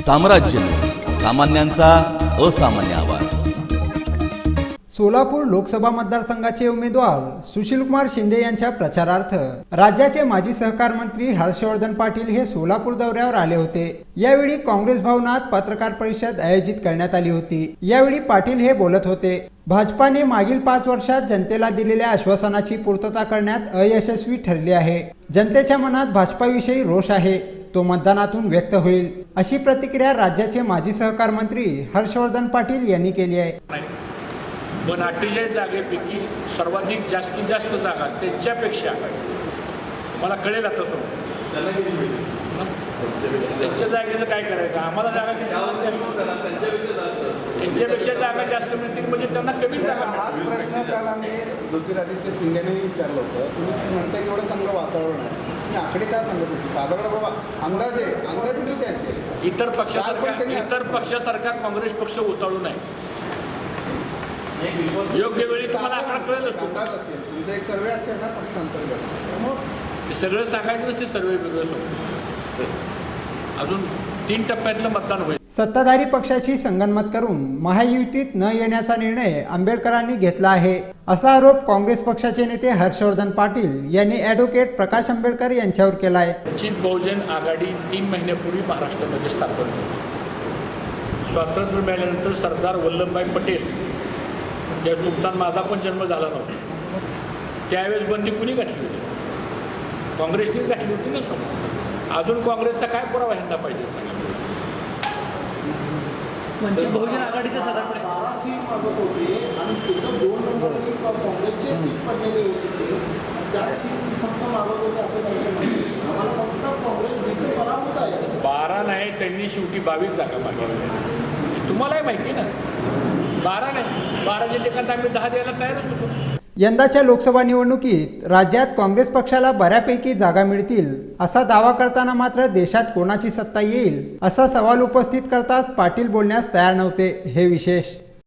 साम्राज्य. सामान्यांचा असामान्य आवाज. सोलापूर लोकसभा मतदारसंघाचे उमेदवार सुशीलकुमार शिंदे यांच्या प्रचारार्थ राज्याचे माजी सहकार मंत्री हर्षवर्धन पाटील हे सोलापूर दौऱ्यावर आले होते. यावेळी काँग्रेस भवनात पत्रकार परिषद आयोजित करण्यात आली होती. यावेळी पाटील हे बोलत होते. भाजपाने मागील पाच वर्षात जनतेला दिलेल्या आश्वासनाची पूर्तता करण्यात अयशस्वी ठरली आहे. जनतेच्या मनात भाजपाविषयी रोष आहे. तो मतदानातून व्यक्त होईल. अशी प्रतिक्रिया राज्याचे माजी सहकार मंत्री हर्षवर्धन पाटील यांनी केली आहे. पण अठ्ठेचाळीस जागेपैकी सर्वाधिक जास्तीत जास्त जागा त्यांच्यापेक्षा मला कळेल आता सो त्यांच्या जागेचं काय करायचं? आम्हाला जागा त्यांच्यापेक्षा जागा जास्त मिळतील म्हणजे त्यांना कमी जागा हा ज्योतिरादित्य सिंगेने विचारलं होतं. तुम्ही म्हणताय की एवढं चांगलं वातावरण आहे. मी आकडे काय सांगत होते? साधारण बाबा अंदाजे अंदाजे किती असेल? इतर पक्षासारखा इतर पक्षासारखा काँग्रेस पक्ष उताळू नये. योग्य वेळी तुम्हाला आकडा कळेलच तो. अंदाज असेल. तुमचा एक सर्वे असेल ना पक्षांतर्गत. मग सगळं सांगायचं नसते सर्वे वेगळं अजून तीन टप्प्यातलं मतदान होईल. सत्ताधारी पक्षाशी संगनमत करून महायुतीत न येण्याचा निर्णय आंबेडकरांनी घेतला आहे. असा आरोप काँग्रेस पक्षाचे नेते हर्षवर्धन पाटील यांनी ॲडव्होकेट प्रकाश आंबेडकर यांच्यावर केला आहे वंचित बहुजन आघाडी तीन महिन्यापूर्वी महाराष्ट्रामध्ये स्थापन झाली. स्वातंत्र्य मिळाल्यानंतर सरदार वल्लभभाई पटेल ज्या तुमचा आणि माझा पण जन्म झाला नव्हता. त्यावेळेस बंदी कुणी घातली होती? काँग्रेसनेच घातली होती ना समोर अजून काँग्रेसचा काय पुरावा ह्यांना पाहिजे सांगा. वंचित बहुजन आघाडीचे साधारणपणे. बारा सीट मागत होते आणि तिथं दोन नंबरवरील काँग्रेसचे सीट पडलेले होते. त्या सीट फक्त मागत होते असं त्यांचं. आम्हाला फक्त काँग्रेस जिथे पराभूत आहे. बारा नाही त्यांनी शेवटी बावीस जागा मागितल्या. तुम्हालाही माहिती ना? बारा नाही. बाराच्या ठिकाणी आम्ही दहा द्यायला तयारच होतो. यंदाच्या लोकसभा निवडणुकीत राज्यात काँग्रेस पक्षाला बऱ्यापैकी जागा मिळतील असा दावा करताना मात्र देशात कोणाची सत्ता येईल असा सवाल उपस्थित करताच पाटील बोलण्यास तयार नव्हते. हे विशेष